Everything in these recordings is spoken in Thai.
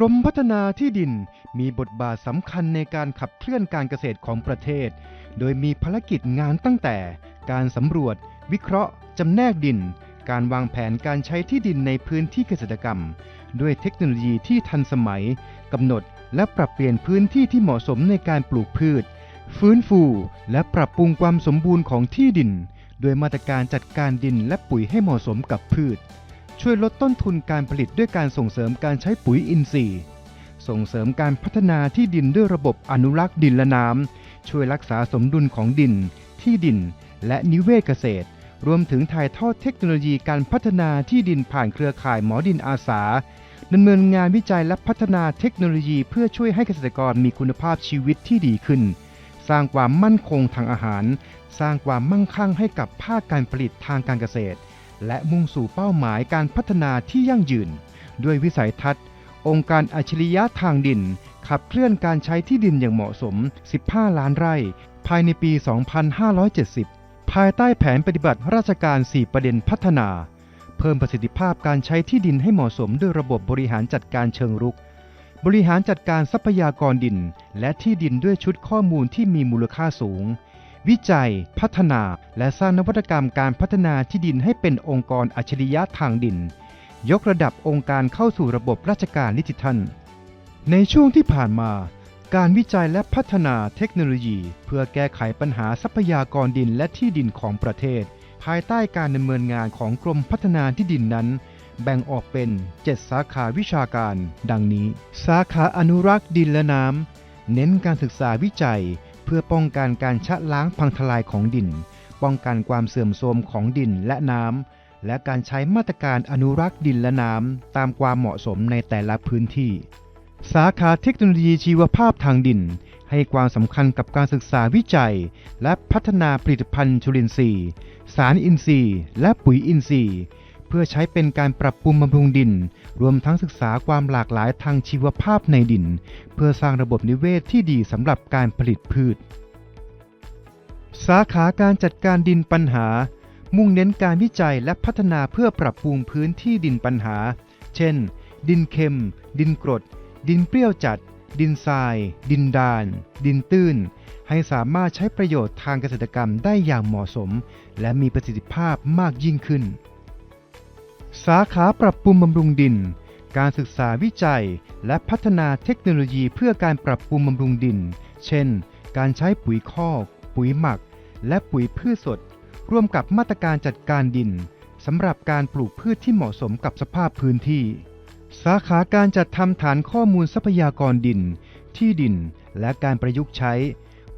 รมพัฒนาที่ดินมีบทบาทสำคัญในการขับเคลื่อนการเกษตรของประเทศ โดยมีภารกิจงานตั้งแต่ การสำรวจ วิเคราะห์จำแนกดิน การวางแผนการใช้ที่ดินในพื้นที่เกษตรกรรม ด้วยเทคโนโลยีที่ทันสมัยกำหนดและปรับเปลี่ยนพื้นที่ที่เหมาะสมในการปลูกพืช ฟื้นฟูและปรับปรุงความสมบูรณ์ของที่ดิน โดยมาตรการจัดการดินและปุ๋ยให้เหมาะสมกับพืช ช่วยลดต้นทุนการผลิตด้วยการส่งเสริมการใช้ปุ๋ยอินทรีย์ ส่งเสริมการพัฒนาที่ดินด้วยระบบอนุรักษ์ดินและน้ำ ช่วยรักษาสมดุลของดิน ที่ดิน และนิเวศเกษตร รวมถึงถ่ายทอดเทคโนโลยีการพัฒนาที่ดินผ่านเครือข่ายหมอดินอาสาดำเนินงานวิจัยและพัฒนาเทคโนโลยีเพื่อช่วยให้เกษตรกรมีคุณภาพชีวิตที่ดีขึ้น สร้างความมั่นคงทางอาหาร สร้างความมั่งคั่งให้กับภาคการผลิตทางการเกษตร และมุ่งสู่เป้าหมายการพัฒนาที่ยั่งยืน ด้วยวิสัยทัศน์ องค์การอัจฉริยะทางดิน ขับเคลื่อนการใช้ที่ดินอย่างเหมาะสม 15 ล้านไร่ ภายในปี 2570 ภายใต้แผนปฏิบัติราชการ 4 ประเด็นพัฒนา เพิ่มประสิทธิภาพการใช้ที่ดินให้เหมาะสมด้วยระบบบริหารจัดการเชิงรุก บริหารจัดการทรัพยากรดิน และที่ดินด้วยชุดข้อมูลที่มีมูลค่าสูง วิจัย พัฒนา และสร้างนวัตกรรมการพัฒนาที่ดินให้เป็นองค์กรอัจฉริยะทางดิน ยกระดับองค์การเข้าสู่ระบบราชการดิจิทัล ในช่วงที่ผ่านมา การวิจัยและพัฒนาเทคโนโลยี เพื่อแก้ไขปัญหาทรัพยากรดินและที่ดินของประเทศ ภายใต้การดำเนินงานของกรมพัฒนาที่ดินนั้นแบ่งออกเป็น 7 สาขาวิชาการ ดังนี้ สาขาอนุรักษ์ดินและน้ำ เน้นการศึกษาวิจัย เพื่อป้องกันการชะล้างพังทลายของดิน ป้องกันความเสื่อมโทรมของดินและน้ำ และการใช้มาตรการอนุรักษ์ดินและน้ำ ตามความเหมาะสมในแต่ละพื้นที่ สาขาเทคโนโลยีชีวภาพทางดิน ให้ความสำคัญกับการศึกษาวิจัย และพัฒนาผลิตภัณฑ์จุลินทรีย์ สารอินทรีย์ และปุ๋ยอินทรีย์ เพื่อใช้เป็นการปรับปรุงบำรุงดิน รวมทั้งศึกษาความหลากหลายทางชีวภาพในดิน เพื่อสร้างระบบนิเวศที่ดีสำหรับการผลิตพืช สาขาการจัดการดินปัญหา มุ่งเน้นการวิจัยและพัฒนาเพื่อปรับปรุงพื้นที่ดินปัญหา เช่น ดินเค็ม ดินกรด ดินเปรี้ยวจัด ดินทราย ดินดาน ดินตื้น ให้สามารถใช้ประโยชน์ทางเกษตรกรรมได้อย่างเหมาะสม และมีประสิทธิภาพมากยิ่งขึ้น สาขาปรับปรุงบำรุงดิน การศึกษาวิจัย และพัฒนาเทคโนโลยีเพื่อการปรับปรุงบำรุงดิน เช่น การใช้ปุ๋ยคอกปุ๋ยหมัก และปุ๋ยพืชสด ร่วมกับมาตรการจัดการดินสำหรับการปลูกพืชที่เหมาะสมกับสภาพพื้นที่ สาขาการจัดทำฐานข้อมูลทรัพยากรดิน ที่ดิน และการประยุกต์ใช้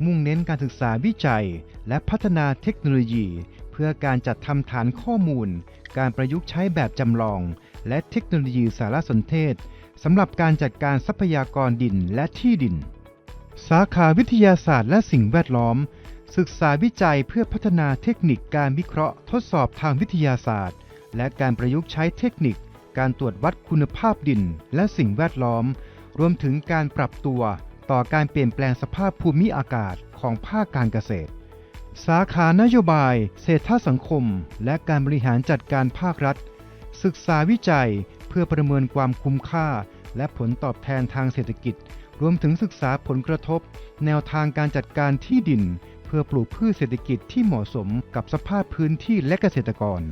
มุ่งเน้นการศึกษาวิจัย และพัฒนาเทคโนโลยี เพื่อการจัดทำฐานข้อมูล การประยุกต์ใช้แบบจำลอง และเทคโนโลยีสารสนเทศสำหรับการจัดการทรัพยากรดินและที่ดิน สาขาวิทยาศาสตร์และสิ่งแวดล้อม ศึกษาวิจัยเพื่อพัฒนาเทคนิคการวิเคราะห์ ทดสอบทางวิทยาศาสตร์ และการประยุกต์ใช้เทคนิค การตรวจวัดคุณภาพดิน และสิ่งแวดล้อม รวมถึงการปรับตัวต่อการเปลี่ยนแปลงสภาพภูมิอากาศของภาคการเกษตร สาขานโยบาย เศรษฐสังคม และการบริหารจัดการภาครัฐ ศึกษาวิจัยเพื่อประเมินความคุ้มค่า และผลตอบแทนทางเศรษฐกิจ รวมถึงศึกษาผลกระทบ แนวทางการจัดการที่ดิน เพื่อปลูกพืชเศรษฐกิจที่เหมาะสมกับสภาพพื้นที่และเกษตรกร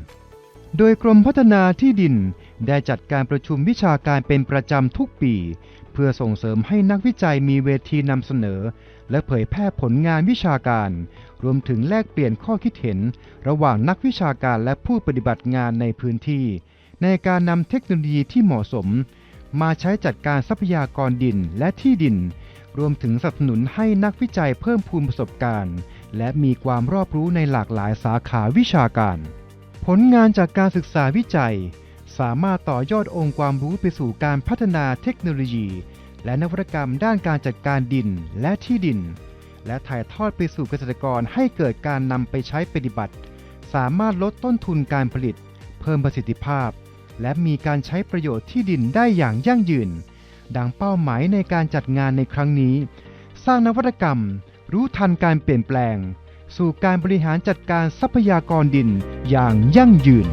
โดยกรมพัฒนาที่ดินได้จัดการประชุมวิชาการเป็นประจำทุกปี เพื่อส่งเสริมให้นักวิจัยมีเวทีนำเสนอ และเผยแพร่ผลงานวิชาการ รวมถึงแลกเปลี่ยนข้อคิดเห็น ระหว่างนักวิชาการและผู้ปฏิบัติงานในพื้นที่ ในการนำเทคโนโลยีที่เหมาะสม มาใช้จัดการทรัพยากรดินและที่ดิน รวมถึงสนับสนุนให้นักวิจัยเพิ่มพูนประสบการณ์ และมีความรอบรู้ในหลากหลายสาขาวิชาการ ผลงานจากการศึกษาวิจัย สามารถต่อยอดองค์ความรู้ไปสู่การพัฒนาเทคโนโลยี และนวัตกรรมด้านการจัดการดินและที่ดิน และถ่ายทอดไปสู่เกษตรกรให้เกิดการนำไปใช้ปฏิบัติ สามารถลดต้นทุนการผลิต เพิ่มประสิทธิภาพ และมีการใช้ประโยชน์ที่ดินได้อย่างยั่งยืน ดังเป้าหมายในการจัดงานในครั้งนี้ สร้างนวัตกรรม รู้ทันการเปลี่ยนแปลง สู่การบริหารจัดการทรัพยากรดินอย่างยั่งยืน